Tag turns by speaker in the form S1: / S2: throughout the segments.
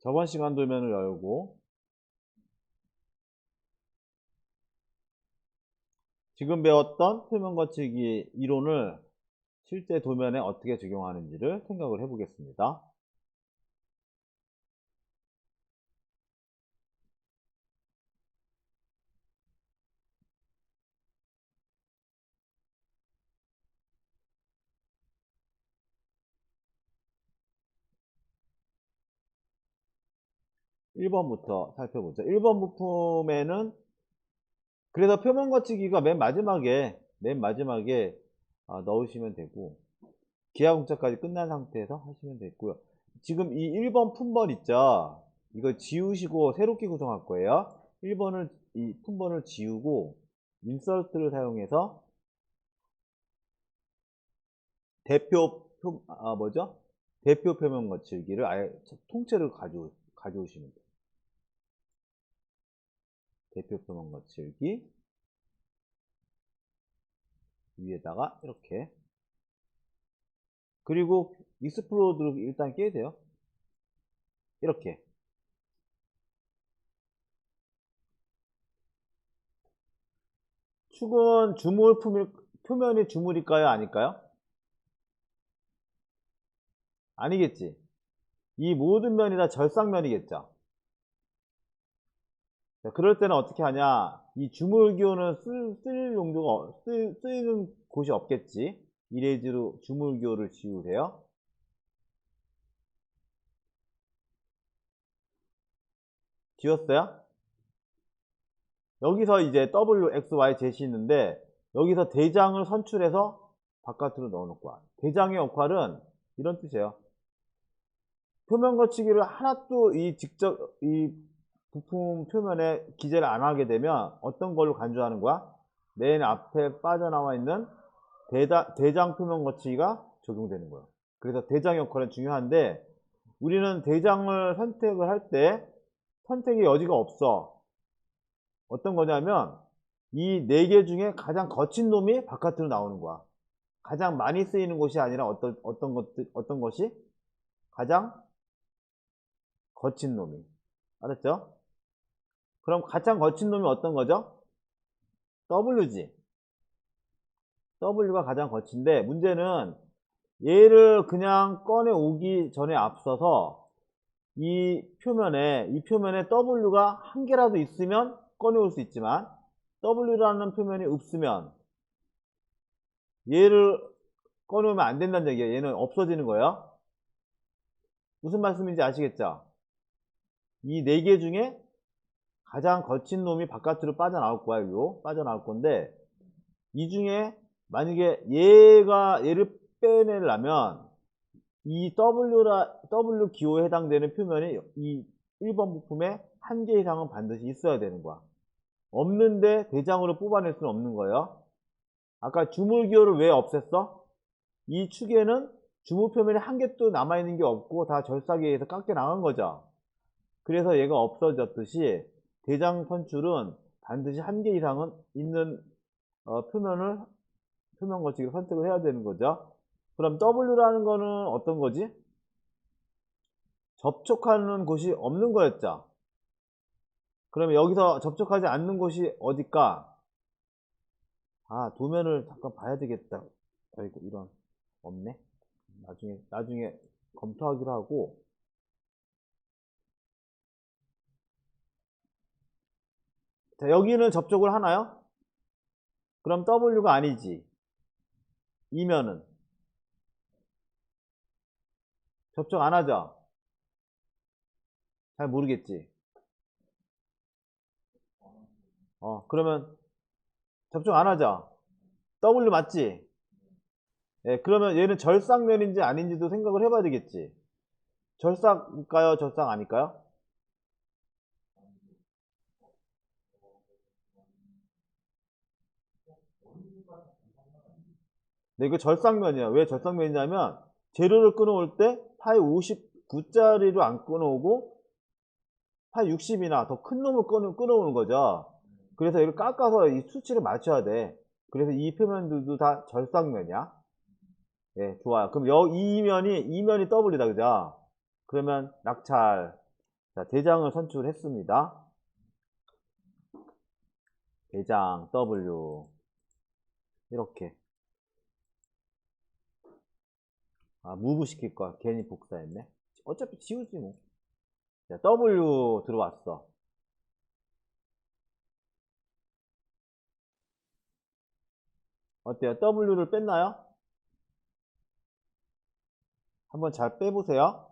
S1: 저번 시간 도면을 열고 지금 배웠던 표면 거치기 이론을 실제 도면에 어떻게 적용하는지를 생각을 해보겠습니다. 일 번부터 살펴보죠. 1번 부품에는 그래서 표면 거치기가 맨 마지막에 맨 마지막에 아, 넣으시면 되고 기하 공차까지 끝난 상태에서 하시면 되고요. 지금 이 1번 품번 있죠? 이거 지우시고 새롭게 구성할 거예요. 1번을 이 품번을 지우고 인서트를 사용해서 대표 표, 아 뭐죠? 대표 표면 거칠기를 아예 통째로 가져 가져오시면 돼요. 대표 표면 거칠기 위에다가 이렇게 그리고 익스플로드를 일단 깨야 돼요. 이렇게 축은 주물 품일, 표면이 주물일까요? 아닐까요? 아니겠지. 이 모든 면이 다 절삭면이겠죠. 자, 그럴 때는 어떻게 하냐? 이 주물기호는 쓸, 쓸 용도가, 없- 쓸, 쓰이는 곳이 없겠지. 이레즈로 주물기호를 지우세요. 지웠어요? 여기서 이제 W, X, Y 제시 있는데, 여기서 대장을 선출해서 바깥으로 넣어놓고 와. 대장의 역할은 이런 뜻이에요. 표면 거치기를 하나도 이 직접, 이 부품 표면에 기재를 안 하게 되면 어떤 걸로 간주하는 거야? 맨 앞에 빠져나와 있는 대다, 대장 표면 거치기가 적용되는 거예요. 그래서 대장 역할은 중요한데 우리는 대장을 선택을 할 때 선택의 여지가 없어. 어떤 거냐면 이 네 개 중에 가장 거친 놈이 바깥으로 나오는 거야. 가장 많이 쓰이는 곳이 아니라 어떤 어떤 것들 어떤 것이 가장 거친 놈이 알았죠? 그럼 가장 거친 놈이 어떤 거죠? W지. W가 가장 거친데 문제는 얘를 그냥 꺼내 오기 전에 앞서서 이 표면에 이 표면에 W가 한 개라도 있으면 꺼내 올 수 있지만 W라는 표면이 없으면 얘를 꺼내오면 안 된다는 얘기예요. 얘는 없어지는 거예요. 무슨 말씀인지 아시겠죠? 이 네 개 중에 가장 거친 놈이 바깥으로 빠져나올 거야, 요 빠져나올 건데 이 중에 만약에 얘가 얘를 빼내려면 이 W라, W 기호에 해당되는 표면이 이 1번 부품에 한 개 이상은 반드시 있어야 되는 거야. 없는데 대장으로 뽑아낼 수는 없는 거예요. 아까 주물 기호를 왜 없앴어? 이 축에는 주물 표면에 한 개도 남아있는 게 없고 다 절삭에 의해서 깎여 나간 거죠. 그래서 얘가 없어졌듯이 대장 선출은 반드시 한 개 이상은 있는 어, 표면을 표면 거치기를 선택을 해야 되는 거죠. 그럼 W라는 거는 어떤 거지? 접촉하는 곳이 없는 거였죠. 그러면 여기서 접촉하지 않는 곳이 어딜까? 아, 도면을 잠깐 봐야 되겠다. 아이고, 이런. 없네. 나중에, 나중에 검토하기로 하고. 자, 여기는 접촉을 하나요? 그럼 W가 아니지. 이면은. 접촉 안 하죠? 잘 모르겠지. 어, 그러면 접촉 안 하죠? W 맞지? 예, 그러면 얘는 절삭면인지 아닌지도 생각을 해봐야 되겠지. 절삭일까요? 절삭 아닐까요? 네, 이거 절삭면이야. 왜 절삭면이냐면 재료를 끊어올 때 파이 59짜리로 안 끊어오고 파이 60이나 더 큰 놈을 끊어, 끊어오는 거죠. 그래서 이걸 깎아서 이 수치를 맞춰야 돼. 그래서 이 표면들도 다 절삭면이야. 예, 좋아요. 그럼 여, 이 면이, 이 면이 W다, 그죠? 그러면 낙찰 자, 대장을 선출했습니다. 대장 W 이렇게 아 무브 시킬 거야. 괜히 복사했네. 어차피 지우지 뭐. 자, W 들어왔어. 어때요? W를 뺐나요? 한번 잘 빼보세요.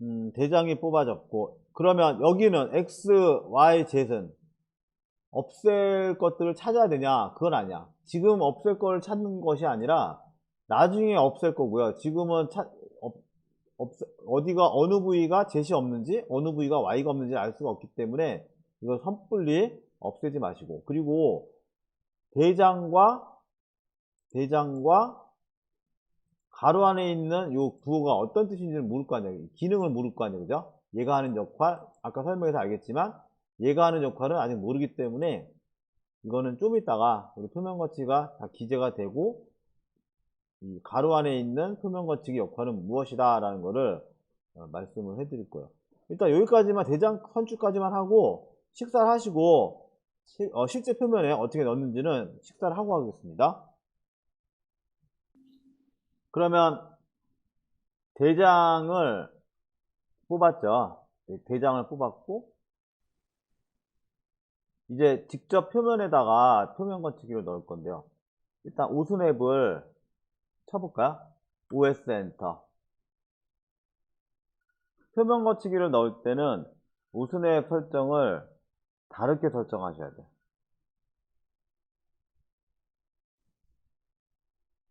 S1: 음, 대장이 뽑아졌고. 그러면 여기는 X, Y, Z은 없앨 것들을 찾아야 되냐? 그건 아니야. 지금 없앨 걸 찾는 것이 아니라 나중에 없앨 거고요. 지금은 찾, 없, 없, 어디가 어느 부위가 Z이 없는지 어느 부위가 Y가 없는지 알 수가 없기 때문에 이거 섣불리 없애지 마시고 그리고 대장과 대장과 가로 안에 있는 요 부호가 어떤 뜻인지는 모를 거 아니에요. 기능을 모를 거 아니에요. 그죠? 얘가 하는 역할, 아까 설명해서 알겠지만, 얘가 하는 역할은 아직 모르기 때문에, 이거는 좀 이따가 우리 표면 거치가 다 기재가 되고, 이 가로 안에 있는 표면 거치기 역할은 무엇이다 라는 거를 어, 말씀을 해드릴 거예요. 일단 여기까지만 대장 선출까지만 하고, 식사를 하시고, 시- 어, 실제 표면에 어떻게 넣는지는 식사를 하고 하겠습니다. 그러면 대장을 뽑았죠. 네, 대장을 뽑았고 이제 직접 표면에다가 표면 건치기를 넣을 건데요. 일단 오스냅을 쳐볼까요? OS 엔터 표면 거치기를 넣을 때는 오스냅 설정을 다르게 설정하셔야 돼요.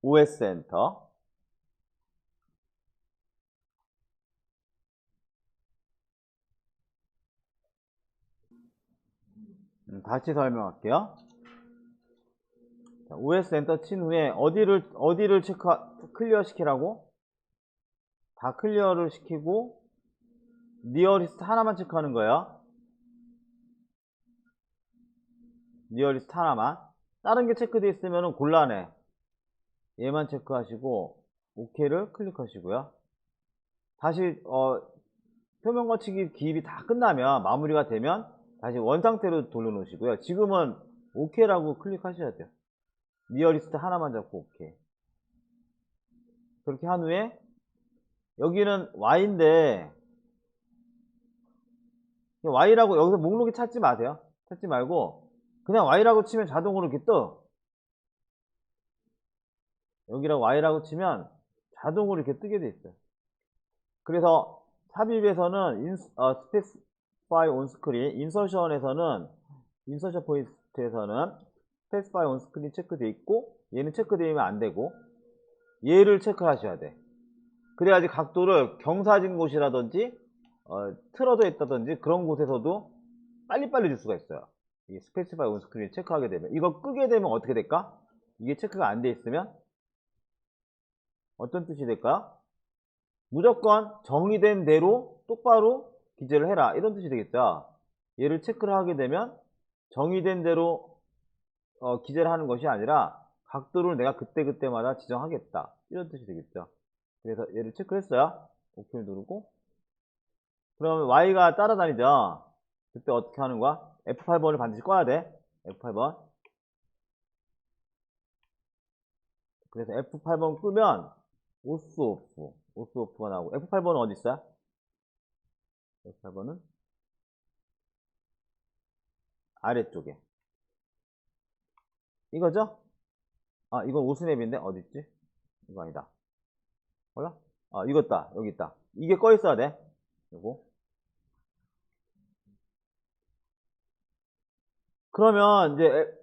S1: OS 엔터 음, 다시 설명할게요. 자, OS 엔터 친 후에 어디를 어디를 체크 클리어 시키라고? 다 클리어를 시키고 니어리스트 하나만 체크하는 거예요. 니어리스트 하나만. 다른 게 체크되어 있으면 곤란해. 얘만 체크하시고 OK를 클릭하시고요. 다시 어, 표면 거치기 기입이 다 끝나면 마무리가 되면 다시 원상태로 돌려놓으시고요. 지금은 OK라고 클릭하셔야 돼요. 리어리스트 하나만 잡고 OK. 그렇게 한 후에 여기는 Y인데 Y라고 여기서 목록이 찾지 마세요. 찾지 말고 그냥 Y라고 치면 자동으로 이렇게 떠. 여기라고 Y라고 치면 자동으로 이렇게 뜨게 돼 있어요. 그래서 삽입에서는 인, 어, 스페 시파이 온 스크린, 인서션에서는 인서션 포인트에서는 스페시파이 온 스크린 체크돼 있고 얘는 체크되면 안 되고 얘를 체크 하셔야 돼. 그래야지 각도를 경사진 곳이라든지 어, 틀어져 있다든지 그런 곳에서도 빨리빨리 줄 수가 있어요. 이 스페시파이 온 스크린 체크하게 되면 이거 끄게 되면 어떻게 될까? 이게 체크가 안 돼 있으면 어떤 뜻이 될까요? 무조건 정의된 대로 똑바로 기재를 해라. 이런 뜻이 되겠죠 얘를 체크를 하게 되면 정의된 대로 어, 기재를 하는 것이 아니라 각도를 내가 그때그때마다 지정하겠다. 이런 뜻이 되겠죠. 그래서 얘를 체크했어요. OK를 누르고. 그러면 Y가 따라다니죠. 그때 어떻게 하는 거야? F8번을 반드시 꺼야 돼. F8번. 그래서 F8번 끄면 오스 오프 오스 오프가 나오고 F8번은 어디 있어요? F8번은 아래쪽에. 이거죠? 아 이건 오스냅인데? 어디 있지? 이거 아니다. 몰라? 아 이거다. 여기 있다. 이게 꺼 있어야 돼. 요거. 그러면 이제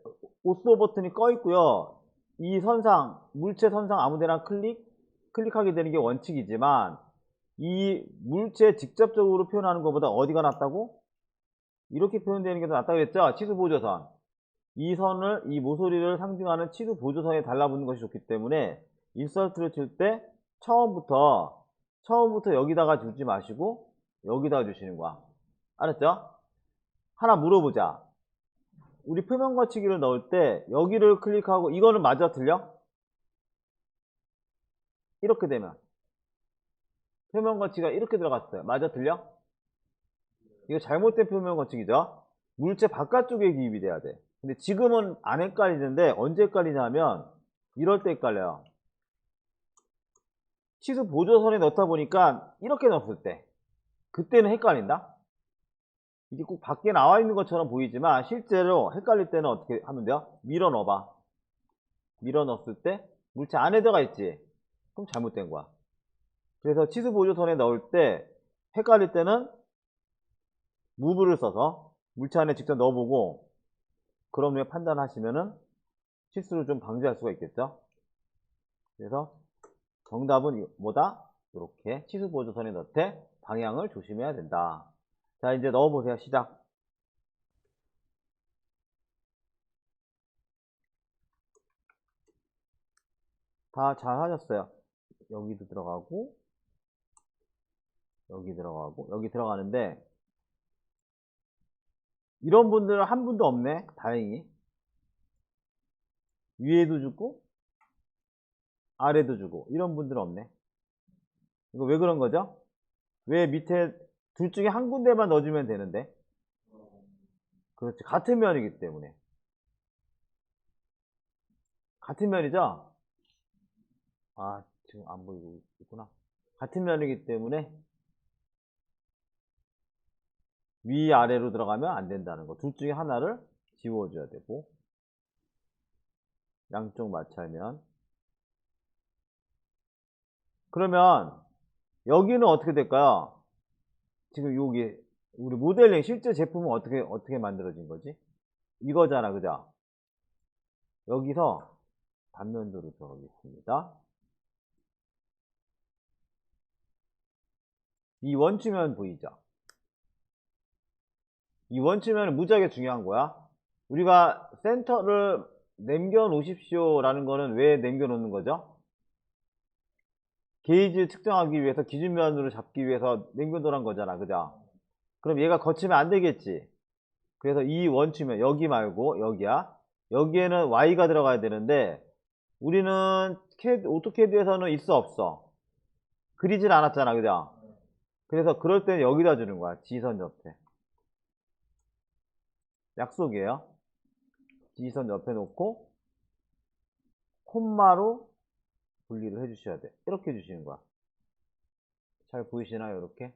S1: 오스오 버튼이 꺼 있고요. 이 선상 물체 선상 아무데나 클릭 클릭하게 되는 게 원칙이지만 이 물체 직접적으로 표현하는 것보다 어디가 낫다고? 이렇게 표현되는 게 더 낫다고 했죠? 치수 보조선. 이 선을, 이 모서리를 상징하는 치수 보조선에 달라붙는 것이 좋기 때문에 인서트를 칠 때 처음부터, 처음부터 여기다가 주지 마시고 여기다가 주시는 거야. 알았죠? 하나 물어보자. 우리 표면 거치기를 넣을 때 여기를 클릭하고 이거는 맞아 틀려? 이렇게 되면 표면 거치가 이렇게 들어갔어요. 맞아, 틀려? 이거 잘못된 표면 거치기죠? 물체 바깥쪽에 기입이 돼야 돼. 근데 지금은 안 헷갈리는데 언제 헷갈리냐면 이럴 때 헷갈려요. 치수 보조선에 넣다 보니까 이렇게 넣었을 때 그때는 헷갈린다? 이게 꼭 밖에 나와 있는 것처럼 보이지만 실제로 헷갈릴 때는 어떻게 하면 돼요? 밀어 넣어봐. 밀어 넣었을 때 물체 안에 들어가 있지? 그럼 잘못된 거야. 그래서 치수 보조선에 넣을 때 헷갈릴 때는 무브를 써서 물체 안에 직접 넣어보고 그런 후에 판단하시면은 실수를 좀 방지할 수가 있겠죠. 그래서 정답은 이- 뭐다? 이렇게 치수 보조선에 넣되 방향을 조심해야 된다. 자 이제 넣어보세요. 시작. 다 잘 하셨어요. 여기도 들어가고 여기 들어가고 여기 들어가는데 이런 분들은 한 분도 없네. 다행히. 위에도 주고 아래도 주고 이런 분들은 없네. 이거 왜 그런 거죠? 왜 밑에 둘 중에 한 군데만 넣어주면 되는데? 그렇지. 같은 면이기 때문에. 같은 면이죠? 아, 지금 안 보이고 있구나. 같은 면이기 때문에 위 아래로 들어가면 안 된다는 거. 둘 중에 하나를 지워줘야 되고 양쪽 마찰면 그러면 여기는 어떻게 될까요? 지금 여기 우리 모델링 실제 제품은 어떻게 어떻게 만들어진 거지? 이거잖아, 그죠? 여기서 단면도로 들어가겠습니다. 이 원추면 보이죠? 이 원추면은 무지하게 중요한 거야. 우리가 센터를 남겨 놓으십시오 라는 거는 왜 남겨 놓는 거죠? 게이지 측정하기 위해서 기준면으로 잡기 위해서 남겨 놓으란 거잖아. 그죠? 그럼 얘가 거치면 안 되겠지. 그래서 이 원추면 여기 말고 여기야. 여기에는 Y가 들어가야 되는데 우리는 캐드, 오토캐드에서는 있어 없어. 그리진 않았잖아. 그죠? 그래서 그럴 때는 여기다 주는 거야. 지선 옆에. 약속이에요. 지선 옆에 놓고 콤마로 분리를 해주셔야 돼. 이렇게 해주시는 거야. 잘 보이시나요? 이렇게.